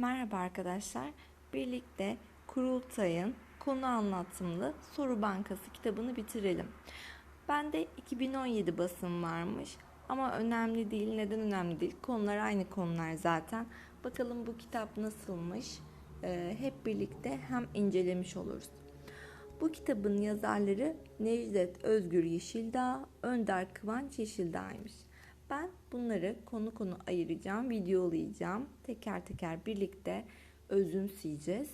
Merhaba arkadaşlar. Birlikte Kurultay'ın konu anlatımlı soru bankası kitabını bitirelim. Bende 2017 basım varmış ama önemli değil. Neden önemli değil? Konular aynı konular zaten. Bakalım bu kitap nasılmış? Ee, hep birlikte hem incelemiş oluruz. Bu kitabın yazarları Necdet Özgür Yeşildağ, Önder Kıvanç Yeşildağ'ymış. Ben bunları konu konu ayıracağım, videolayacağım. Teker teker birlikte özümseyeceğiz.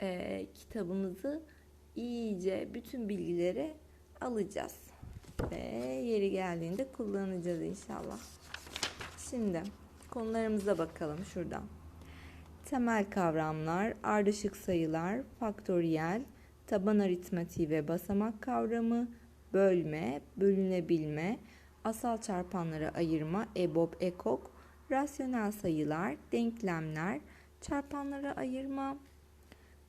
Ee, kitabımızı iyice bütün bilgileri alacağız. Ve yeri geldiğinde kullanacağız inşallah. Şimdi konularımıza bakalım şuradan. Temel kavramlar, ardışık sayılar, faktöriyel, taban aritmatiği ve basamak kavramı, bölme, bölünebilme, asal çarpanlara ayırma, EBOB, EKOK, rasyonel sayılar, denklemler, çarpanlara ayırma,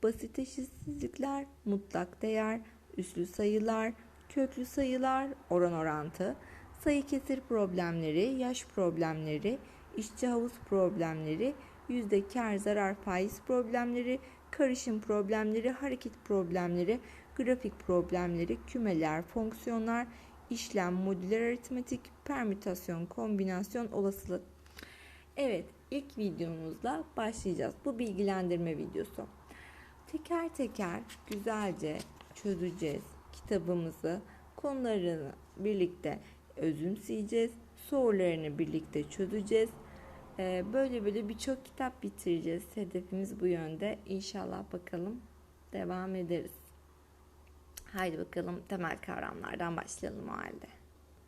basit eşitsizlikler, mutlak değer, üslü sayılar, köklü sayılar, oran orantı, sayı kesir problemleri, yaş problemleri, işçi havuz problemleri, yüzde kar zarar faiz problemleri, karışım problemleri, hareket problemleri, grafik problemleri, kümeler, fonksiyonlar, işlem, modüler aritmetik, permütasyon, kombinasyon, olasılık. Evet, ilk videomuzla başlayacağız. Bu bilgilendirme videosu. Teker teker güzelce çözeceğiz kitabımızı. Konularını birlikte özümseyeceğiz. Sorularını birlikte çözeceğiz. Ee, böyle böyle birçok kitap bitireceğiz. Hedefimiz bu yönde. İnşallah bakalım devam ederiz. Haydi bakalım temel kavramlardan başlayalım o halde.